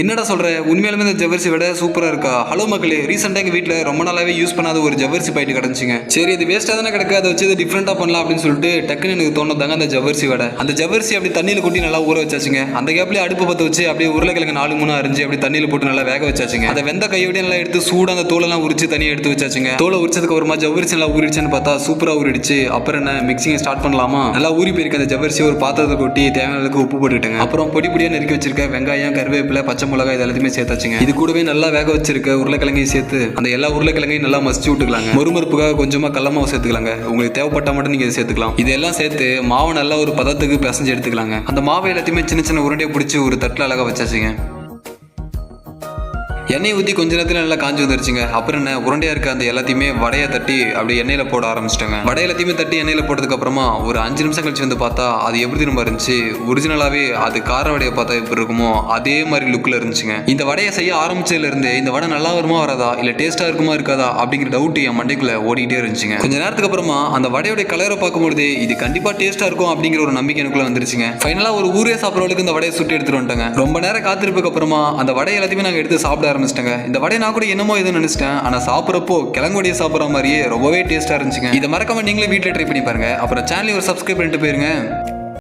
என்னடா சொல்ற? உண்மையாலுமே இந்த ஜவ்வரிசி விட சூப்பரா இருக்கா? ஹலோ மக்களே ரீசெண்டா எங்க வீட்டில் ரொம்ப நாளாவே யூஸ் பண்ணாத ஒரு ஜவ்வரிசி பாயிட்டு கிடந்துச்சுங்க சரி இது வேஸ்டா தானே கிடக்கு? அதை வச்சு இதை டிஃப்ரெண்ட்டாக பண்ணலாம் அப்படின்னு சொல்லிட்டு டக்குன்னு எனக்கு தோணுதாங்க அந்த ஜவ்வரிசி வடை. அந்த ஜவர்சி அப்படி தண்ணியில கொட்டி நல்லா ஊற வச்சாச்சுங்க. அந்த கேப்லயே அடுப்பு பத்த வச்சு அப்படியே உருளைக்கிழங்கு நாலு மூணு அரிஞ்சு அப்படி தண்ணியில போட்டு நல்லா வேக வச்சாச்சுங்க. அதை வெந்த கையோடய நல்லா எடுத்து சூடாக அந்த தோலெல்லாம் உரிச்சு தனியா எடுத்து வச்சாச்சுங்க. தோலை உரிச்சதுக்கு அப்புறமா ஜவர்சி நல்லா ஊறிடுச்சுன்னு பார்த்தா சூப்பரா ஊறிடுச்சு. அப்புறம் என்ன மிக்சிங் ஸ்டார்ட் பண்ணலாமா? நல்லா ஊறி போயிருக்க அந்த ஜவர்சி ஒரு பாத்திரத்தை கொட்டி தேவையான அளவுக்கு உப்பு போட்டுட்டுங்க அப்புறம் பொடி பொடியா நெருக்கி வச்சிருக்க வெங்காயம் கருவேப்பிலை பச்சை மிளகாய் இது எல்லாத்தையுமே சேர்த்தாச்சுங்க. இது கூடவே நல்லா வேக வச்சிருக்க உருளைக்கிழங்கையும் சேர்த்து அந்த எல்லா உருளைக்கிழங்கையும் நல்லா மசிச்சு விட்டுக்கலாங்க. மறுமறுப்புக்காக கொஞ்சமா கடல சேர்த்துக்கலாங்க. உங்களுக்கு தேவைப்பட்ட மட்டும் நீங்க சேர்த்துக்கலாம். இதெல்லாம் சேர்த்து மாவை நல்லா ஒரு பதத்துக்கு பிசைஞ்சு எடுத்துக்கலாங்க. அந்த மாவை எல்லாத்தையுமே சின்ன சின்ன உருண்டையை பிடிச்சி ஒரு தட்டில் அழகா வச்சாச்சுங்க. எண்ணெய் ஊற்றி கொஞ்ச நேரத்தில் நல்லா காஞ்சி வந்துருச்சுங்க. அப்புறம் என்ன உருண்டையா இருக்க அந்த எல்லாத்தையுமே வடையை தட்டி அப்படி எண்ணெயில் போட ஆரம்பிச்சிட்டேங்க. வடை எல்லாத்தையுமே தட்டி எண்ணெயில் போட்டதுக்கு அப்புறமா ஒரு அஞ்சு நிமிஷம் கழிச்சு வந்து பார்த்தா அது எப்படி திரும்ப இருந்துச்சு? ஒரிஜினலாகவே அது கார வடையை பார்த்தா எப்படி இருக்குமோ அதே மாதிரி லுக்கில் இருந்துச்சுங்க. இந்த வடையை செய்ய ஆரம்பிச்சதுல இருந்து இந்த வடை நல்லா வருமா வராதா? இல்லை டேஸ்ட்டாக இருக்குமா இருக்காதா? அப்படிங்கிற டவுட் என் மண்டைக்குள்ள ஓடிக்கிட்டே இருந்துச்சுங்க. கொஞ்ச நேரத்துக்கு அப்புறமா அந்த வடையோட கலரை பார்க்கும்போது இது கண்டிப்பாக டேஸ்ட்டாக இருக்கும் அப்படிங்கிற ஒரு நம்பிக்கை எனக்குள்ள வந்துருச்சுங்க. ஃபைனலாக ஒரு ஊரே சாப்பிட்றவளுக்கு இந்த வடையை சுட்டு எடுத்துட்டு வந்துட்டாங்க. ரொம்ப நேரம் காத்திருப்புக்கு அப்புறமா அந்த வடை எல்லாத்தையுமே நாங்கள் எடுத்து சாப்பிட ஆரம்பிச்சிட்டேங்க. இந்த வடை நான் கூட என்னமோ இது நினைச்சிட்டேன். ஆனால் சாப்பிட்றப்போ கிழங்குடைய சாப்பிட்ற மாதிரியே ரொம்பவே டேஸ்ட்டாக இருந்துச்சுங்க. இதை மறக்காம நீங்களே வீட்டில் ட்ரை பண்ணி பாருங்க. அப்புறம் சேனலை ஒரு சப்ஸ்கிரைப் பண்ணிட்டு போயிருங்க.